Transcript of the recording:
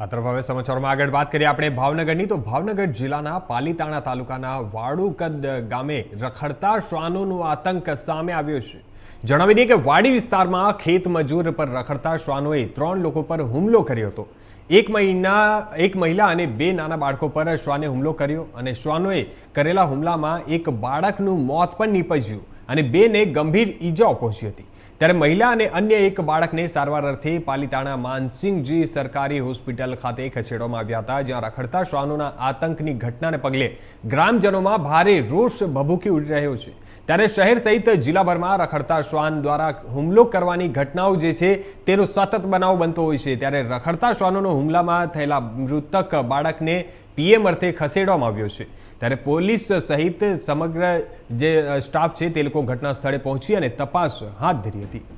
આ તરફ સમાચારોમાં આગળ વાત કરીએ આપણે ભાવનગરની. તો ભાવનગર જિલ્લાના પાલીતાણા તાલુકાના વાડુકદ ગામે રખડતા શ્વાનોનો આતંક સામે આવ્યો છે. જણાવી દઈએ કે વાડી વિસ્તારમાં ખેત મજૂર પર રખડતા શ્વાનોએ ત્રણ લોકો પર હુમલો કર્યો હતો. એક મહિના, એક મહિલા અને બે નાના બાળકો પર શ્વાને હુમલો કર્યો અને શ્વાનોએ કરેલા હુમલામાં એક બાળકનું મોત પણ નીપજ્યું અને બેને ગંભીર ઈજાઓ પહોંચી હતી. ત્યારે મહિલા અને અન્ય એક બાળકને સારવાર અર્થે પાલિતાણા માનસિંહજી સરકારી હોસ્પિટલ ખાતે ખસેડવામાં આવ્યા હતા, જ્યાં રખડતા શ્વાનોના આતંકની ઘટનાને પગલે ગ્રામજનોમાં ભારે રોષ ભભૂકી ઉડી રહ્યો છે. ત્યારે શહેર સહિત જિલ્લાભરમાં રખડતા શ્વાન દ્વારા હુમલો કરવાની ઘટનાઓ જે છે, તેનો સતત બનાવ બનતો હોય છે. ત્યારે રખડતા શ્વાનોનો હુમલામાં થયેલા મૃતક બાળકને પીએમ અર્થે ખસેડવામાં આવ્યો છે. ત્યારે પોલીસ સહિત સમગ્ર જે સ્ટાફ છે, તે લોકો ઘટના સ્થળે પહોંચી અને તપાસ હાથ ધરી હતી.